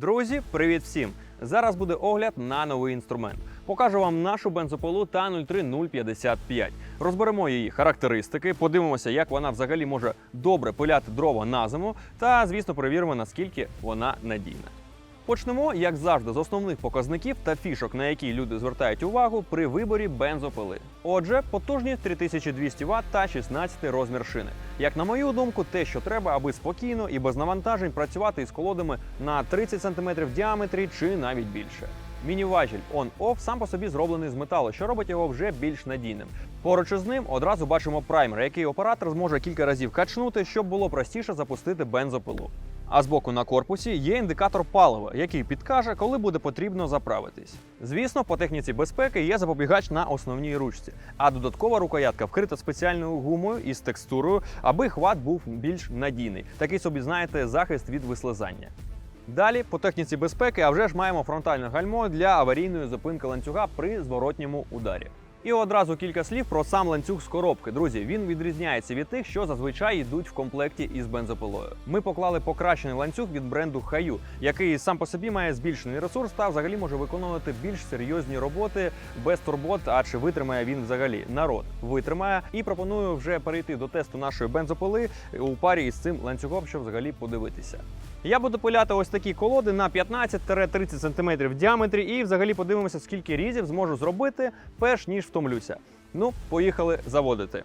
Друзі, привіт всім! Зараз буде огляд на новий інструмент. Покажу вам нашу бензопилу та 03055. Розберемо її характеристики, подивимося, як вона взагалі може добре пиляти дрова на зиму, та, звісно, перевіримо, наскільки вона надійна. Почнемо, як завжди, з основних показників та фішок, на які люди звертають увагу при виборі бензопили. Отже, потужність 3200 Вт та 16 розмір шини. Як на мою думку, те, що треба, аби спокійно і без навантажень працювати із колодами на 30 см в діаметрі чи навіть більше. Міні-важіль on-off сам по собі зроблений з металу, що робить його вже більш надійним. Поруч із ним одразу бачимо праймер, який оператор зможе кілька разів качнути, щоб було простіше запустити бензопилу. А збоку на корпусі є індикатор палива, який підкаже, коли буде потрібно заправитись. Звісно, по техніці безпеки є запобігач на основній ручці, а додаткова рукоятка вкрита спеціальною гумою із текстурою, аби хват був більш надійний. Такий собі, знаєте, захист від вислизання. Далі, по техніці безпеки, а вже ж маємо фронтальне гальмо для аварійної зупинки ланцюга при зворотньому ударі. І одразу кілька слів про сам ланцюг з коробки. Друзі, він відрізняється від тих, що зазвичай йдуть в комплекті із бензопилою. Ми поклали покращений ланцюг від бренду Хаю, який сам по собі має збільшений ресурс та взагалі може виконувати більш серйозні роботи без турбот. А чи витримає він взагалі народ? Витримає і пропоную вже перейти до тесту нашої бензопили у парі із цим ланцюгом, щоб взагалі подивитися. Я буду пиляти ось такі колоди на 15-30 см в діаметрі, і взагалі подивимося, скільки різів зможу зробити, перш ніж втомлюся. Ну, поїхали заводити.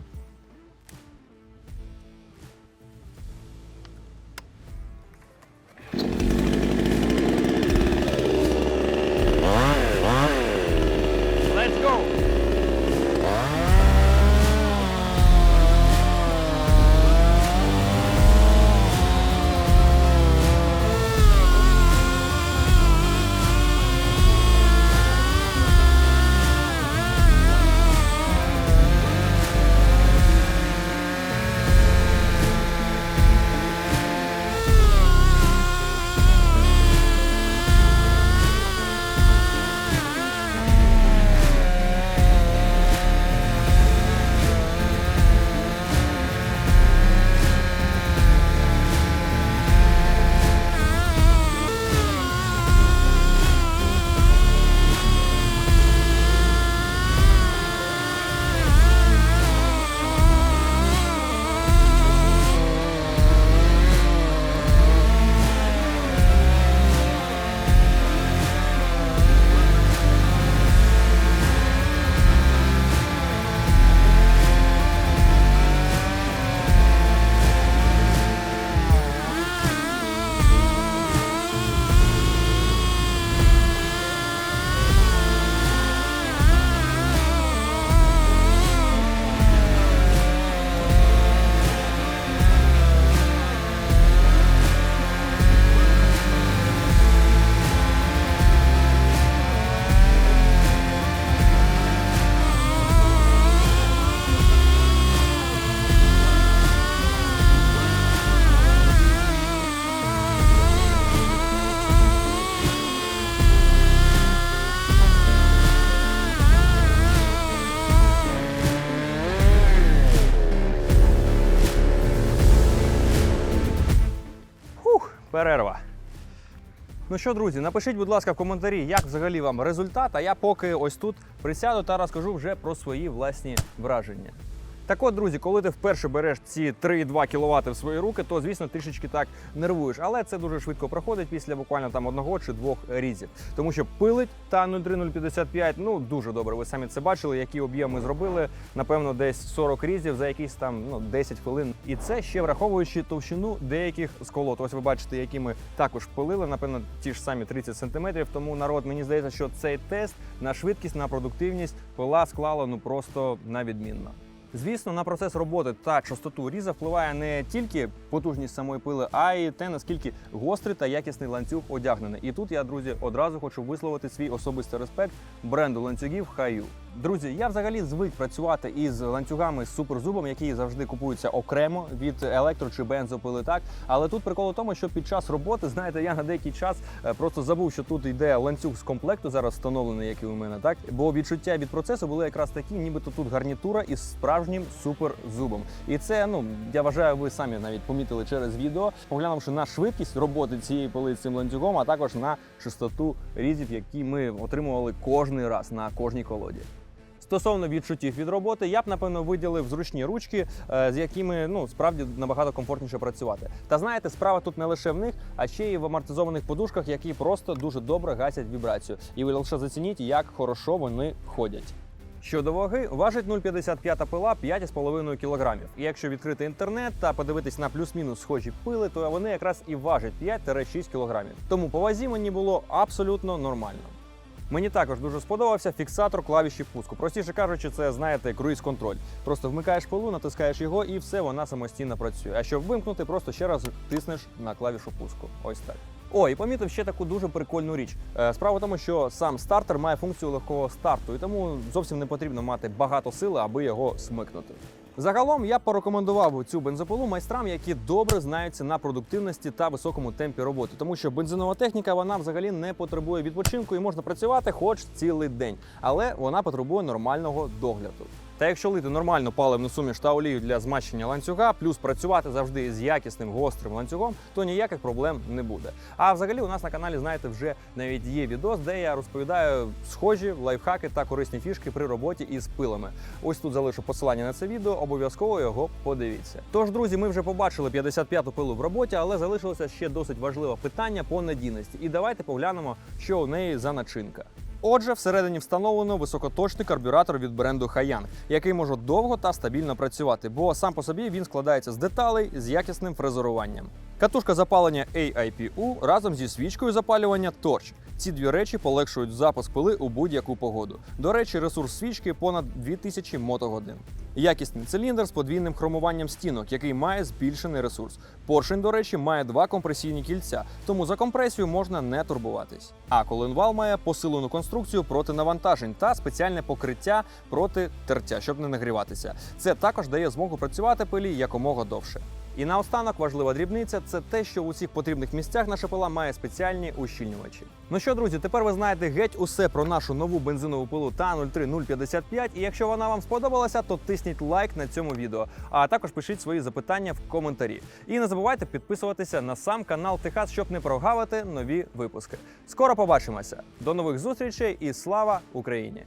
Перерва. Ну що, друзі, напишіть, будь ласка, в коментарі, як взагалі вам результат, а я поки ось тут присяду та розкажу вже про свої власні враження. Так от, друзі, коли ти вперше береш ці 3,2 кВт в свої руки, то звісно трішечки так нервуєш. Але це дуже швидко проходить після буквально там одного чи двох різів. Тому що пилить та 0,3055, ну дуже добре. Ви самі це бачили, які об'єми зробили. Напевно, десь 40 різів за якісь там ну 10 хвилин. І це ще враховуючи товщину деяких сколот. Ось ви бачите, які ми також пилили. Напевно, ті ж самі 30 см. Тому народ мені здається, що цей тест на швидкість, на продуктивність пила склала ну просто на відмінно. Звісно, на процес роботи та частоту різа впливає не тільки потужність самої пили, а й те, наскільки гострий та якісний ланцюг одягнений. І тут я, друзі, одразу хочу висловити свій особистий респект бренду ланцюгів Хаю. Друзі, я взагалі звик працювати із ланцюгами з суперзубом, які завжди купуються окремо від електро чи бензопили. Так, але тут прикол у тому, що під час роботи, знаєте, я на деякий час е, просто забув, що тут йде ланцюг з комплекту зараз встановлений, як і у мене, так бо відчуття від процесу були якраз такі, нібито тут гарнітура із справжнім суперзубом. І це, ну я вважаю, ви самі навіть помітили через відео, поглянувши на швидкість роботи цієї пили з цим ланцюгом, а також на частоту різів, які ми отримували кожний раз на кожній колоді. Стосовно відчуттів від роботи, я б напевно виділив зручні ручки, е, з якими ну справді набагато комфортніше працювати. Та знаєте, справа тут не лише в них, а ще й в амортизованих подушках, які просто дуже добре гасять вібрацію. І ви лише зацініть, як хорошо вони ходять. Щодо ваги, важить 0,55 пила 5,5 кг. І якщо відкрити інтернет та подивитись на плюс-мінус схожі пили, то вони якраз і важать 5-6 кг. Тому по вазі мені було абсолютно нормально. Мені також дуже сподобався фіксатор клавіші пуску. Простіше кажучи, це знаєте круїз-контроль. Просто вмикаєш пилу, натискаєш його, і все вона самостійно працює. А щоб вимкнути, просто ще раз тиснеш на клавішу пуску. Ось так. О, і помітив ще таку дуже прикольну річ. Е, Справа в тому, що сам стартер має функцію легкого старту, і тому зовсім не потрібно мати багато сили, аби його смикнути. Загалом я порекомендував цю бензопилу майстрам, які добре знаються на продуктивності та високому темпі роботи, тому що бензинова техніка вона взагалі не потребує відпочинку і можна працювати хоч цілий день, але вона потребує нормального догляду. Та якщо лити нормальну паливну суміш та олію для змащення ланцюга, плюс працювати завжди з якісним гострим ланцюгом, то ніяких проблем не буде. А взагалі у нас на каналі, знаєте, вже навіть є відос, де я розповідаю схожі лайфхаки та корисні фішки при роботі із пилами. Ось тут залишу посилання на це відео, обов'язково його подивіться. Тож, друзі, ми вже побачили 55-ту пилу в роботі, але залишилося ще досить важливе питання по надійності. І давайте поглянемо, що у неї за начинка. Отже, всередині встановлено високоточний карбюратор від бренду Hayang, який може довго та стабільно працювати, бо сам по собі він складається з деталей з якісним фрезеруванням. Катушка запалення AIPU разом зі свічкою запалювання Torch. Ці дві речі полегшують запуск пили у будь-яку погоду. До речі, ресурс свічки понад 2000 мотогодин. Якісний циліндр з подвійним хромуванням стінок, який має збільшений ресурс. Поршень, до речі, має два компресійні кільця, тому за компресію можна не турбуватись. А коленвал має посилену конструкцію проти навантажень та спеціальне покриття проти тертя, щоб не нагріватися. Це також дає змогу працювати пилі якомога довше. І наостанок важлива дрібниця це те, що в усіх потрібних місцях наша пила має спеціальні ущільнювачі. Ну що, друзі, тепер ви знаєте геть усе про нашу нову бензинову пилу та 03055. І якщо вона вам сподобалася, то тисніть лайк на цьому відео. А також пишіть свої запитання в коментарі. І не забувайте підписуватися на сам канал Техас, щоб не прогавити нові випуски. Скоро побачимося. До нових зустрічей і слава Україні!